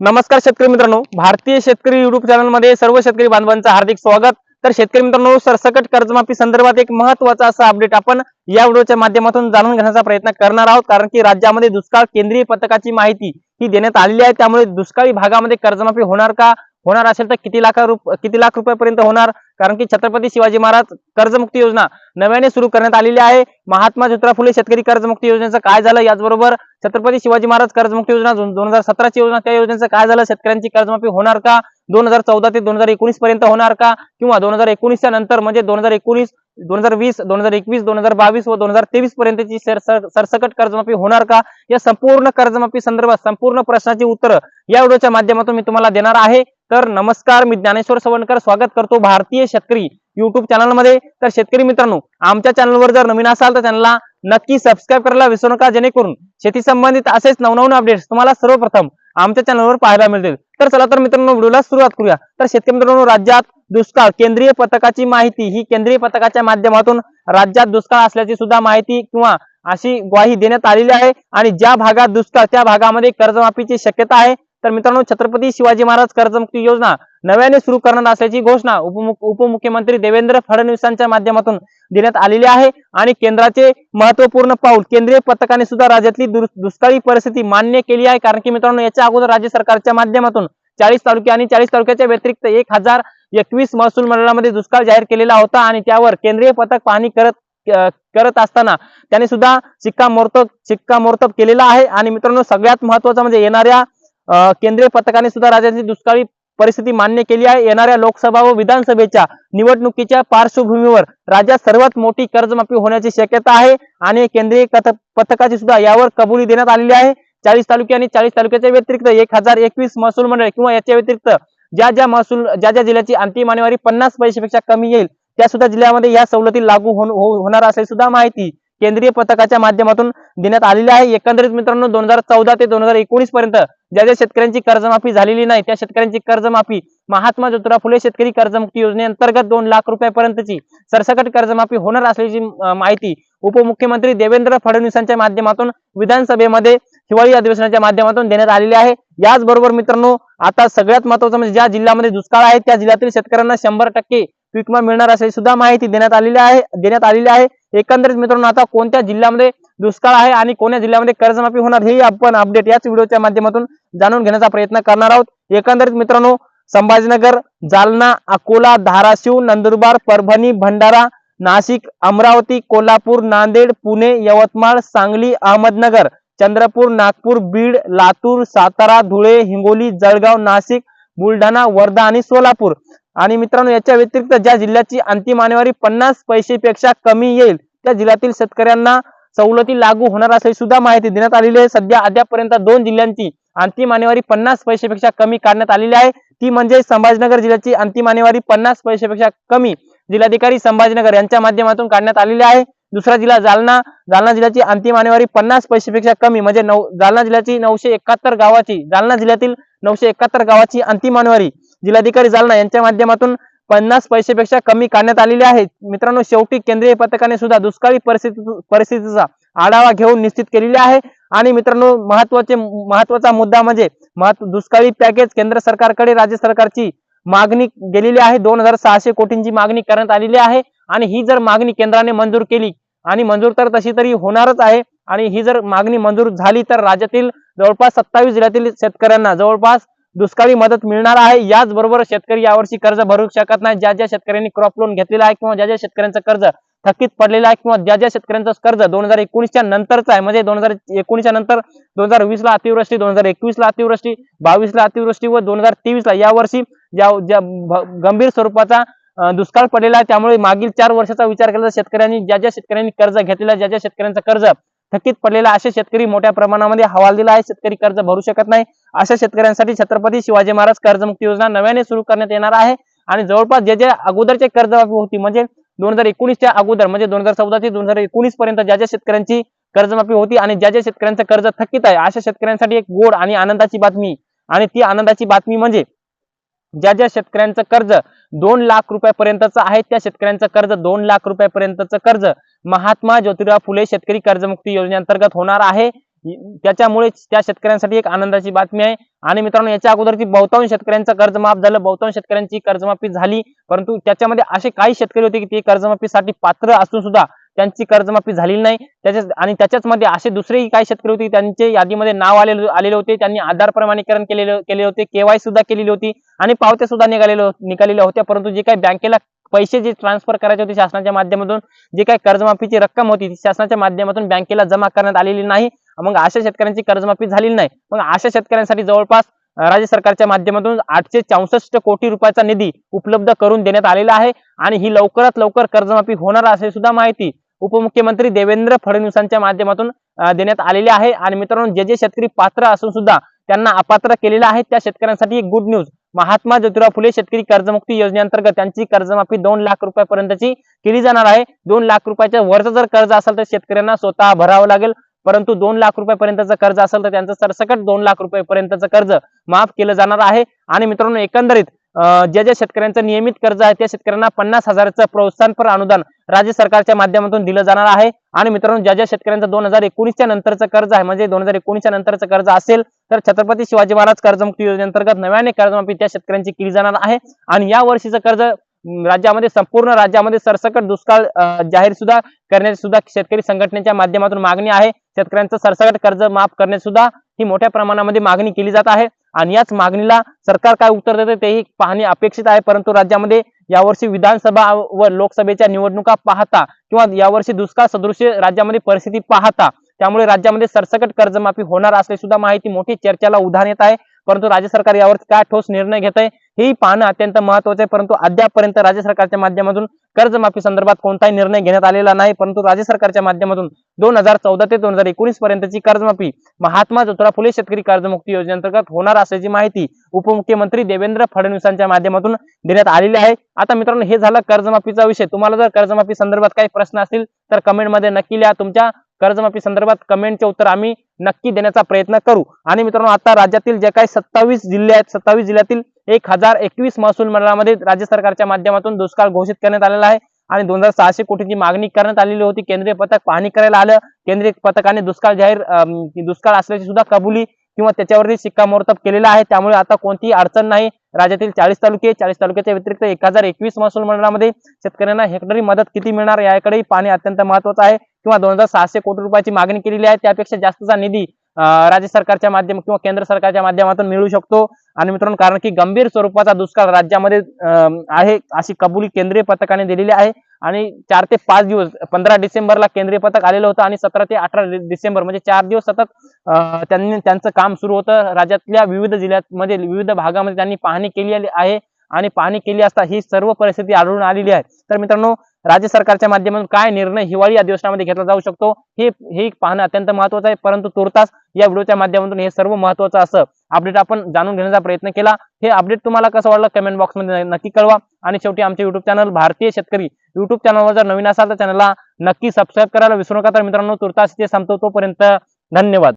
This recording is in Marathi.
नमस्कार शेतकरी मित्रांनो. भारतीय शेतकरी युट्यूब चॅनलमध्ये सर्व शेतकरी बांधवांचं हार्दिक स्वागत. तर शेतकरी मित्रांनो सरसकट कर्जमाफी संदर्भात एक महत्त्वाचा असा अपडेट आपण या व्हिडिओच्या माध्यमातून जाणून घेण्याचा प्रयत्न करणार आहोत. कारण की राज्यामध्ये दुष्काळ केंद्रीय पथकाची माहिती ही देण्यात आलेली आहे. त्यामुळे दुष्काळी भागामध्ये कर्जमाफी होणार का? होणार असेल तर किती लाख रुप किती लाख रुपयापर्यंत होणार? कारण की छत्रपती शिवाजी महाराज कर्जमुक्ती योजना नव्याने सुरू करण्यात आलेली आहे. महात्मा ज्योतिराव फुले शेतकरी कर्जमुक्ती योजनेचं काय झालं याचबरोबर छत्रपती शिवाजी महाराज कर्जमुक्ती योजना दोन हजार सतराची योजना त्या योजनेचं काय झालं? शेतकऱ्यांची कर्जमाफी होणार का? दोन हजार चौदा ते दोन हजार एकोणीस पर्यंत होणार का? किंवा दोन हजार एकोणीसच्या नंतर म्हणजे दोन हजार एकोणीस दोन हजार वीस दोन हजार एकवीस दोन हजार बावीस व दोन हजार तेवीस पर्यंतची सर- सरसकट कर्जमाफी होणार का? या संपूर्ण कर्जमाफी संदर्भात संपूर्ण प्रश्नाची उत्तरं या व्हिडिओच्या माध्यमातून मी तुम्हाला देणार आहे. तर नमस्कार मी ज्ञानेश्वर सवणकर. स्वागत करतो भारतीय शेतकरी युट्यूब चॅनलमध्ये तर शेतकरी मित्रांनो आमच्या चॅनलवर जर नवीन असाल तर चॅनलला नक्की सबस्क्राईब करायला विसरू नका जेणेकरून शेती संबंधित असेच नवनवीन अपडेट्स तुम्हाला सर्वप्रथम आमच्या चॅनलवर पाहायला मिळतील. तर चला तर मित्रांनो व्हिडिओला सुरुवात करूया. तर शेतकरी मित्रांनो राज्यात दुष्काळ केंद्रीय पथकाची माहिती ही केंद्रीय पथकाच्या माध्यमातून राज्यात दुष्काळ असल्याची सुद्धा माहिती किंवा अशी ग्वाही देण्यात आलेली आहे. आणि ज्या भागात दुष्काळ त्या भागामध्ये कर्जमाफीची शक्यता आहे. तर मित्रांनो छत्रपती शिवाजी महाराज कर्जमुक्ती योजना नव्याने सुरू करणार असल्याची घोषणा उपमुख उपमुख्यमंत्री देवेंद्र फडणवीसांच्या माध्यमातून देण्यात आलेली आहे. आणि केंद्राचे महत्त्वपूर्ण पाऊल केंद्रीय पथकाने सुद्धा राज्यातली दुष्काळी परिस्थिती मान्य केली आहे. कारण की मित्रांनो याच्या अगोदर राज्य सरकारच्या माध्यमातून चाळीस तालुके आणि चाळीस तालुक्याच्या व्यतिरिक्त एक हजार एकवीस महसूल मंडळामध्ये दुष्काळ जाहीर केलेला होता. आणि त्यावर केंद्रीय पथक पाहणी करत करत असताना त्याने सुद्धा शिक्कामोर्तब शिक्कामोर्तब केलेला आहे. आणि मित्रांनो सगळ्यात महत्वाचं म्हणजे येणाऱ्या केंद्रीय पथकाने सुद्धा राज्याची दुष्काळी परिस्थिती मान्य केली आहे. येणाऱ्या लोकसभा व विधानसभेच्या निवडणुकीच्या पार्श्वभूमीवर राज्यात सर्वात मोठी कर्जमाफी होण्याची शक्यता आहे आणि केंद्रीय पथकाची सुद्धा यावर कबुली देण्यात आलेली आहे. चाळीस तालुके आणि चाळीस तालुक्याच्या व्यतिरिक्त एक हजार एकवीस महसूल मंडळ किंवा याच्या व्यतिरिक्त ज्या ज्या महसूल ज्या ज्या जिल्ह्याची अंतिम आणेवारी पन्नास पैशापेक्षा कमी येईल त्या सुद्धा जिल्ह्यामध्ये या सवलती लागू हो- होणार असल्याची सुद्धा माहिती. केंद्रीय पथकाच्या माध्यमातून देण्यात आलेली आहे. एकंदरीत मित्रांनो दोन हजार चौदा ते दोन हजार एकोणीस पर्यंत ज्या ज्या शेतकऱ्यांची कर्जमाफी झालेली नाही त्या शेतकऱ्यांची कर्जमाफी महात्मा ज्योतिराव फुले शेतकरी कर्जमुक्ती योजनेअंतर्गत दोन लाख रुपयापर्यंतची सरसकट कर्जमाफी होणार असल्याची माहिती उपमुख्यमंत्री देवेंद्र फडणवीसांच्या माध्यमातून विधानसभेमध्ये हिवाळी अधिवेशनाच्या माध्यमातून देण्यात आलेली आहे. याचबरोबर मित्रांनो आता सगळ्यात महत्वाचं म्हणजे ज्या जिल्ह्यामध्ये दुष्काळ आहे त्या जिल्ह्यातील शेतकऱ्यांना शंभर टक्के पीक विमा मिळणार असल्याची सुद्धा माहिती देण्यात आलेली आहे देण्यात आलेली आहे. एकंदरीत मित्रांनो आता कोणत्या जिल्ह्यामध्ये दुष्काळ आहे आणि कोणत्या जिल्ह्यामध्ये कर्जमाफी होणार हे आपण अपडेट याच व्हिडिओच्या माध्यमातून जाणून घेण्याचा प्रयत्न करणार आहोत. एकंदरीत मित्रांनो संभाजीनगर जालना अकोला धाराशिव नंदुरबार परभणी भंडारा नाशिक अमरावती कोल्हापूर नांदेड पुणे यवतमाळ सांगली अहमदनगर चंद्रपूर नागपूर बीड लातूर सातारा धुळे हिंगोली जळगाव नाशिक बुलढाणा वर्धा आणि सोलापूर. आणि मित्रांनो याच्या व्यतिरिक्त ज्या जिल्ह्याची अंतिम आणेवारी पन्नास पैसेपेक्षा कमी येईल त्या जिल्ह्यातील शेतकऱ्यांना सवलती लागू होणार असे सुद्धा माहिती देण्यात आलेली आहे. सध्या अद्यापर्यंत दोन जिल्ह्यांची अंतिम आणेवारी पन्नास पैसेपेक्षा कमी काढण्यात आलेली आहे. ती म्हणजे संभाजीनगर जिल्ह्याची अंतिम आणेवारी पन्नास पैसेपेक्षा कमी जिल्हाधिकारी संभाजीनगर यांच्या माध्यमातून काढण्यात आलेली आहे. दुसरा जिल्हा जालना जालना जिल्ह्याची अंतिम आणेवारी पन्नास पैसेपेक्षा कमी म्हणजे नऊ जालना जिल्ह्याची नऊशे एकाहत्तर गावाची जालना जिल्ह्यातील नऊशे एकाहत्तर गावाची अंतिम आणेवारी जिल्हाधिकारी जालना यांच्या माध्यमातून पन्नास पैसेपेक्षा कमी करण्यात आलेले आहेत. मित्रांनो शेवटी केंद्रीय पथकाने सुद्धा दुष्काळी परिस्थिती परिस्थितीचा आढावा घेऊन निश्चित केलेली आहे. आणि मित्रांनो महत्त्वाचे महत्त्वाचा मुद्दा म्हणजे महत्त्व दुष्काळी पॅकेज केंद्र सरकारकडे राज्य सरकारची मागणी गेलेली आहे. दोन हजार सहाशे कोटींची मागणी करण्यात आलेली आहे. आणि ही जर मागणी केंद्राने मंजूर केली आणि मंजूर तर तशी तरी होणारच आहे. आणि ही जर मागणी मंजूर झाली तर राज्यातील जवळपास सत्तावीस जिल्ह्यातील शेतकऱ्यांना जवळपास दुष्काळी मदत मिळणार आहे. याचबरोबर शेतकरी यावर्षी कर्ज भरू शकत नाही. ज्या ज्या शेतकऱ्यांनी क्रॉप लोन घेतलेलं आहे किंवा ज्या ज्या शेतकऱ्यांचं कर्ज थकीत पडलेलं आहे किंवा ज्या ज्या शेतकऱ्यांचं कर्ज दोन हजार एकोणीसच्या नंतरचं आहे. म्हणजे दोन हजार एकोणीसच्या नंतर दोन हजार वीस ला अतिवृष्टी दोन हजार एकवीस ला अतिवृष्टी बावीस ला अतिवृष्टी व दोन हजार तेवीस ला यावर्षी ज्या ज्या गंभीर स्वरूपाचा दुष्काळ पडलेला आहे. त्यामुळे मागील चार वर्षाचा विचार केला तर शेतकऱ्यांनी ज्या ज्या शेतकऱ्यांनी कर्ज घेतलेलं आहे, ज्या ज्या शेतकऱ्यांचं कर्ज थकीत पडलेला असे शेतकरी मोठ्या प्रमाणामध्ये हवाल दिला आहे. शेतकरी कर्ज भरू शकत नाही. अशा शेतकऱ्यांसाठी छत्रपती शिवाजी महाराज कर्जमुक्ती योजना नव्याने सुरू करण्यात येणार आहे. आणि जवळपास जे जे अगोदरचे कर्जमाफी होती म्हणजे दोन हजार एकोणीसच्या अगोदर म्हणजे दोन हजार चौदा ते दोन हजार एकोणीस पर्यंत ज्या ज्या शेतकऱ्यांची कर्जमाफी होती आणि ज्या ज्या शेतकऱ्यांचं कर्ज थकीत आहे अशा शेतकऱ्यांसाठी एक गोड आणि आनंदाची बातमी. आणि ती आनंदाची बातमी म्हणजे ज्या ज्या शेतकऱ्यांचं कर्ज दोन लाख रुपयापर्यंतचं आहे त्या शेतकऱ्यांचं कर्ज दोन लाख रुपयापर्यंतचं कर्ज महात्मा ज्योतिराव फुले शेतकरी कर्जमुक्ती योजनेअंतर्गत होणार आहे. त्याच्यामुळे त्या शेतकऱ्यांसाठी एक आनंदाची बातमी आहे. आणि मित्रांनो याच्या अगोदरची बहुतांश शेतकऱ्यांचं कर्जमाफ झालं. बहुतांश शेतकऱ्यांची कर्जमाफी झाली. परंतु त्याच्यामध्ये असे काही शेतकरी होते की ते कर्जमाफीसाठी पात्र असून सुद्धा त्यांची कर्जमाफी झालेली नाही. त्याच्याच आणि त्याच्याच मध्ये असे दुसरेही काही शेतकरी होते त्यांचे यादीमध्ये नाव आलेले आलेले होते. त्यांनी आधार प्रमाणीकरण केलेले केले होते. केवाय सुद्धा केलेली होती. आणि पावत्या सुद्धा निघालेल्या निघालेल्या होत्या. परंतु जे काही बँकेला पैसे जे ट्रान्सफर करायचे होते शासनाच्या माध्यमातून जे काही कर्जमाफीची रक्कम होती ती शासनाच्या माध्यमातून बँकेला जमा करण्यात आलेली नाही. मग अशा शेतकऱ्यांची कर्जमाफी झालेली नाही. मग अशा शेतकऱ्यांसाठी जवळपास राज्य सरकारच्या माध्यमातून आठशे चौसष्ट कोटी रुपयाचा निधी उपलब्ध करून देण्यात आलेला आहे आणि ही लवकरात लवकर कर्जमाफी होणार असे सुद्धा माहिती उपमुख्यमंत्री देवेंद्र फडणवीसांच्या माध्यमातून देण्यात आलेली आहे. आणि मित्रांनो जे जे शेतकरी पात्र असून सुद्धा त्यांना अपात्र केलेलं आहे त्या शेतकऱ्यांसाठी एक गुड न्यूज महात्मा ज्योतिराव फुले शेतकरी कर्जमुक्ती योजनेअंतर्गत त्यांची कर्जमाफी दोन लाख रुपयापर्यंतची केली जाणार आहे. दोन लाख रुपयाच्या वरचं जर कर्ज असेल तर शेतकऱ्यांना स्वतः भरावं लागेल. परंतु दोन लाख रुपयापर्यंतचं कर्ज असेल तर त्यांचं सरसकट दोन लाख रुपयापर्यंतचं कर्ज माफ केलं जाणार आहे. आणि मित्रांनो एकंदरीत ज्या ज्या शेतकऱ्यांचं नियमित कर्ज आहे त्या शेतकऱ्यांना पन्नास हजाराचं प्रोत्साहनपर अनुदान राज्य सरकारच्या माध्यमातून दिलं जाणार आहे. आणि मित्रांनो ज्या ज्या शेतकऱ्यांचं दोन हजार एकोणीसच्या नंतरचं कर्ज आहे म्हणजे दोन हजार एकोणीसच्या नंतरचं कर्ज असेल तर छत्रपती शिवाजी महाराज कर्जमुक्ती योजनेअंतर्गत नव्याने कर्जमाफी त्या शेतकऱ्यांची केली जाणार आहे. आणि या वर्षीचं कर्ज राज्यामध्ये संपूर्ण राज्यामध्ये सरसकट दुष्काळ जाहीर सुद्धा करण्याची सुद्धा शेतकरी संघटनेच्या माध्यमातून मागणी आहे. शेतकऱ्यांचं सरसकट कर्ज माफ करण्याची सुद्धा ही मोठ्या प्रमाणामध्ये मागणी केली जात आहे. आणि याच मागणीला सरकार काय उत्तर देते तेही पाहणे अपेक्षित आहे. परंतु राज्यामध्ये यावर्षी विधानसभा व लोकसभेच्या निवडणुका पाहता किंवा यावर्षी दुष्काळ सदृश राज्यामध्ये परिस्थिती पाहता त्यामुळे राज्यामध्ये सरसकट कर्जमाफी होणार असले सुद्धा माहिती मोठी चर्चेला उधाण येत आहे. परंतु राज्य सरकार यावर काय ठोस निर्णय घेत आहे हेही पाहणं अत्यंत महत्वाचं आहे. परंतु अद्यापपर्यंत राज्य सरकारच्या माध्यमातून कर्जमाफी संदर्भात कोणताही निर्णय घेण्यात आलेला नाही. परंतु राज्य सरकारच्या माध्यमातून दोन हजार चौदा ते दोन हजार एकोणीस पर्यंतची कर्जमाफी महात्मा ज्योतिराव फुले शेतकरी कर्जमुक्ती योजनेअंतर्गत होणार असल्याची माहिती उपमुख्यमंत्री देवेंद्र फडणवीसांच्या माध्यमातून देण्यात आलेली आहे. आता मित्रांनो हे झालं कर्जमाफीचा विषय. तुम्हाला जर कर्जमाफी संदर्भात काही प्रश्न असतील तर कमेंटमध्ये नक्की लिहा. तुमच्या कर्जमाफी संदर्भात कमेंटचे उत्तर आम्ही नक्की देण्याचा प्रयत्न करू. आणि मित्रांनो आता राज्यातील जे काही सत्तावीस जिल्हे आहेत सत्तावीस जिल्ह्यातील एक हजार एकवीस महसूल मंडळामध्ये राज्य सरकारच्या माध्यमातून दुष्काळ घोषित करण्यात आलेला आहे. आणि दोन हजार सहाशे कोटीची मागणी करण्यात आलेली होती. केंद्रीय पथक पाहणी करायला आलं. केंद्रीय पथकाने दुष्काळ जाहीर दुष्काळ असल्याची सुद्धा कबुली किंवा त्याच्यावरती शिक्कामोर्तब केलेला आहे. त्यामुळे आता कोणतीही अडचण नाही. राज्यातील चाळीस तालुके चाळीस तालुक्याच्या व्यतिरिक्त एक हजार एकवीस महसूल मंडळामध्ये शेतकऱ्यांना हेक्टरी मदत किती मिळणार याकडेही पाहणे अत्यंत महत्वाचं आहे. किंवा दोन हजार सहाशे कोटी रुपयाची मागणी केलेली आहे त्यापेक्षा जास्तचा निधी राज्य सरकारच्या माध्यम किंवा केंद्र सरकारच्या माध्यमातून मिळू शकतो. आणि मित्रांनो कारण की गंभीर स्वरूपाचा दुष्काळ राज्यामध्ये आहे अशी कबुली केंद्रीय पथकाने दिलेली आहे. आणि चार ते पाच दिवस पंधरा डिसेंबरला केंद्रीय पथक आलेलं होतं आणि सतरा ते अठरा डिसेंबर म्हणजे चार दिवस सतत त्यांनी त्यांचं काम सुरू होतं. राज्यातल्या विविध जिल्ह्यामध्ये विविध भागामध्ये त्यांनी पाहणी केली आहे. आणि पाहणी केली असता ही सर्व परिस्थिती आढळून आलेली आहे. तर मित्रांनो राज्य सरकारच्या माध्यमातून काय निर्णय हिवाळी अधिवेशनामध्ये घेतला जाऊ शकतो हे हे पाहणं अत्यंत महत्वाचं आहे. परंतु तुर्तास या व्हिडिओच्या माध्यमातून हे सर्व महत्वाचं असं अपडेट आपण जाणून घेण्याचा प्रयत्न केला. हे अपडेट तुम्हाला कसं वाटलं कमेंट बॉक्समध्ये नक्की कळवा. आणि शेवटी आमचे युट्यूब चॅनल भारतीय शेतकरी युट्यूब चॅनलवर जर नवीन असाल तर चॅनलला नक्की सबस्क्राईब करायला विसरू नका. तर मित्रांनो तुर्तास इथे संपतो तोपर्यंत धन्यवाद.